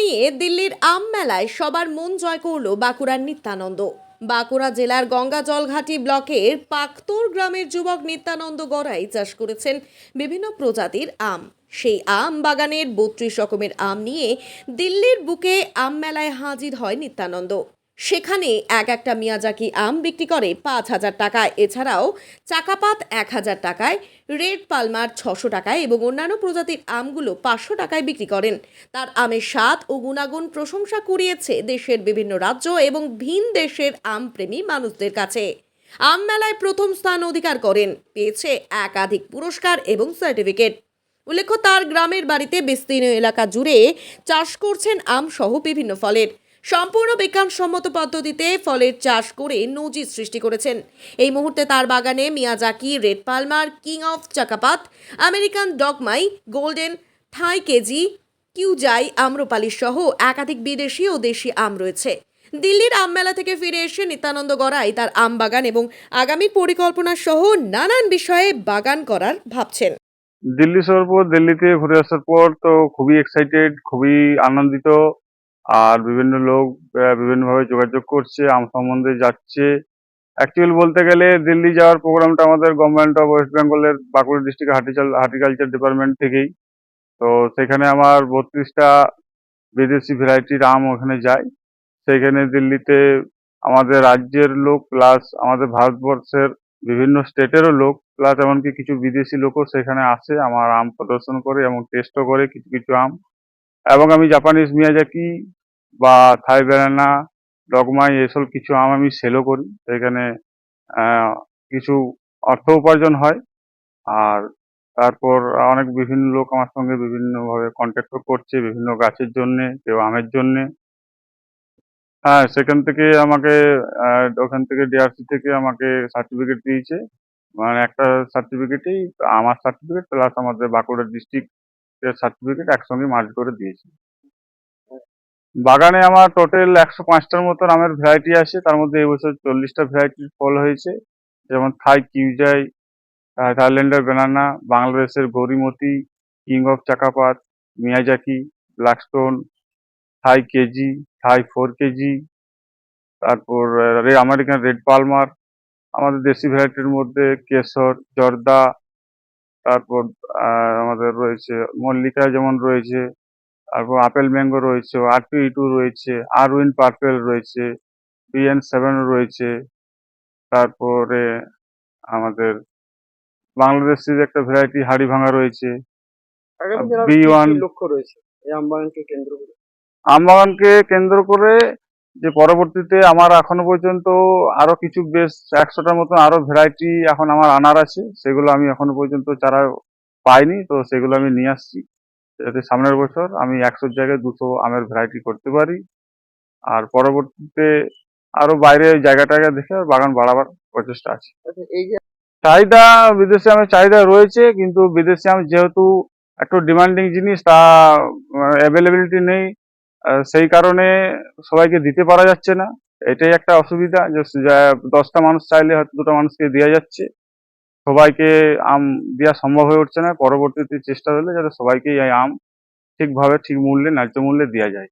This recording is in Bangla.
নিয়ে দিল্লির আম মেলায় সবার মন জয় করল বাঁকুড়ার নিত্যানন্দ। বাঁকুড়া জেলার গঙ্গা জলঘাটি ব্লকের পাকতোর গ্রামের যুবক নিত্যানন্দ গড়াই চাষ করেছেন বিভিন্ন প্রজাতির আম। সেই আম বাগানের বত্রিশ রকমের আম নিয়ে দিল্লির বুকে আম মেলায় হাজির হয় নিত্যানন্দ। সেখানে এক একটা মিয়াজাকি আম বিক্রি করে পাঁচ হাজার টাকায়। এছাড়াও চাকাপাত এক হাজার টাকায়, রেড পালমার ছশো টাকায় এবং অন্যান্য প্রজাতির আমগুলো পাঁচশো টাকায় বিক্রি করেন। তার আমের স্বাদ ও গুণাগুণ প্রশংসা কুড়িয়েছে দেশের বিভিন্ন রাজ্য এবং ভিন দেশের আমপ্রেমী মানুষদের কাছে। আম মেলায় প্রথম স্থান অধিকার করেন, পেয়েছে একাধিক পুরস্কার এবং সার্টিফিকেট। উল্লেখ্য, তার গ্রামের বাড়িতে বিস্তীর্ণ এলাকা জুড়ে চাষ করছেন আম সহ বিভিন্ন ফলের। সম্পূর্ণ বিজ্ঞানসম্মত পদ্ধতিতে ফলের চাষ করে নজির সৃষ্টি করেছেন। এই মুহূর্তে তার বাগানে Miyazaki, red palmer, king of Chakapat, American ডগমাই golden Thai KG কিউজাই, আম্রপালি সহ একাধিক বিদেশি ও দেশি আম রয়েছে। দিল্লির আম মেলা থেকে ফিরে এসে নিত্যানন্দ গড়াই তার আম বাগান এবং আগামী পরিকল্পনা সহ নানান বিষয়ে বাগান করার ভাবছেন। দিল্লি শহর দিল্লিতে ঘুরে আসার পর তো খুবই এক্সাইটেড খুবই আনন্দিত। আর বিভিন্ন লোক বিভিন্নভাবে যোগাযোগ করছে, আম সম্বন্ধে যাচ্ছে। অ্যাকচুয়ালি বলতে গেলে দিল্লি যাওয়ার প্রোগ্রামটা আমাদের গভর্নমেন্ট অফ ওয়েস্ট বেঙ্গলের Bankura district horticul horticulture department থেকেই। তো সেখানে আমার বত্রিশটা বিদেশি ভ্যারাইটির আম ওখানে যায়। সেখানে দিল্লিতে আমাদের রাজ্যের লোক প্লাস আমাদের ভারতবর্ষের বিভিন্ন স্টেটেরও লোক প্লাস এমনকি কিছু বিদেশি লোকও সেখানে আসে, আমার আম প্রদর্শন করে এবং টেস্টও করে কিছু কিছু আম। এবং আমি জাপানিজ মিয়াজাকি বা থাই ব্যানানা ডগমাই এসব কিছু আম আমি সেলও করি। সেখানে কিছু অর্থ উপার্জন হয়। আর তারপর অনেক বিভিন্ন লোক আমার সঙ্গে বিভিন্নভাবে কন্ট্যাক্টও করছে, বিভিন্ন গাছের জন্যে, কেউ আমের জন্যে। হ্যাঁ সেখান থেকে আমাকে ওখান থেকে ডিআরসি থেকে আমাকে সার্টিফিকেট দিয়েছে। মানে একটা সার্টিফিকেটেই আমার সার্টিফিকেট প্লাস আমাদের বাঁকুড়া ডিস্ট্রিক্টের সার্টিফিকেট একসঙ্গে মার্জ করে দিয়েছে। বাগানে আমার টোটাল একশো পাঁচটার মতো আমের ভ্যারাইটি আছে। তার মধ্যে এবছর চল্লিশটা ভ্যারাইটির ফল হয়েছে। যেমন থাই কিউজাই থাইল্যান্ডের বেনানা বাংলাদেশের Gourmati king of Chakapat, Miyazaki blackstone Thai KG, Thai four KG, তারপর আমেরিকান রেড পালমার আমাদের দেশি ভ্যারাইটির মধ্যে কেশর, জর্দা, তারপর আমাদের রয়েছে মল্লিকা যেমন রয়েছে তারপর আপেল ম্যাঙ্গো রয়েছে আর টু টু রয়েছে আর উইন পার্পেল রয়েছে বিএন সেভেন রয়েছে তারপরে আমাদের বাংলাদেশের একটা ভ্যারাইটি হাড়ি ভাঙা রয়েছে বি ওয়ান লক্ষ্য রয়েছে এই আমবাগানকে কেন্দ্র করে? আমবাগানকে কেন্দ্র করে যে পরবর্তীতে আমার এখনও পর্যন্ত আরও কিছু বেশ একশোটার মতন আরও ভ্যারাইটি এখন আমার আনার আছে সেগুলো আমি এখনও পর্যন্ত চারা পাইনি তো সেগুলো আমি নিয়ে আসছি। যাতে সামনের বছর আমি একশোর জায়গায় দুশো আমের ভ্যারাইটি করতে পারি। আর পরবর্তীতে আরও বাইরে জায়গা টায়গা দেখে বাগান বাড়াবার প্রচেষ্টা আছে। আচ্ছা চাহিদা বিদেশি আমের চাহিদা রয়েছে কিন্তু বিদেশি আম যেহেতু একটু ডিমান্ডিং জিনিস তা অ্যাভেলেবিলিটি নেই সেই কারণে সবাইকে দিতে পারা যাচ্ছে না। এটাই একটা অসুবিধা যে দশটা মানুষ চাইলে হয়তো দুটো মানুষকে দেওয়া যাচ্ছে। সবাইকে আম দেওয়া সম্ভব হয়ে উঠছে না। পরবর্তীতে চেষ্টা হলে যাতে সবাইকে এই আম ঠিকভাবে, ঠিক মূল্যে, ন্যায্য মূল্যে দেওয়া যায়।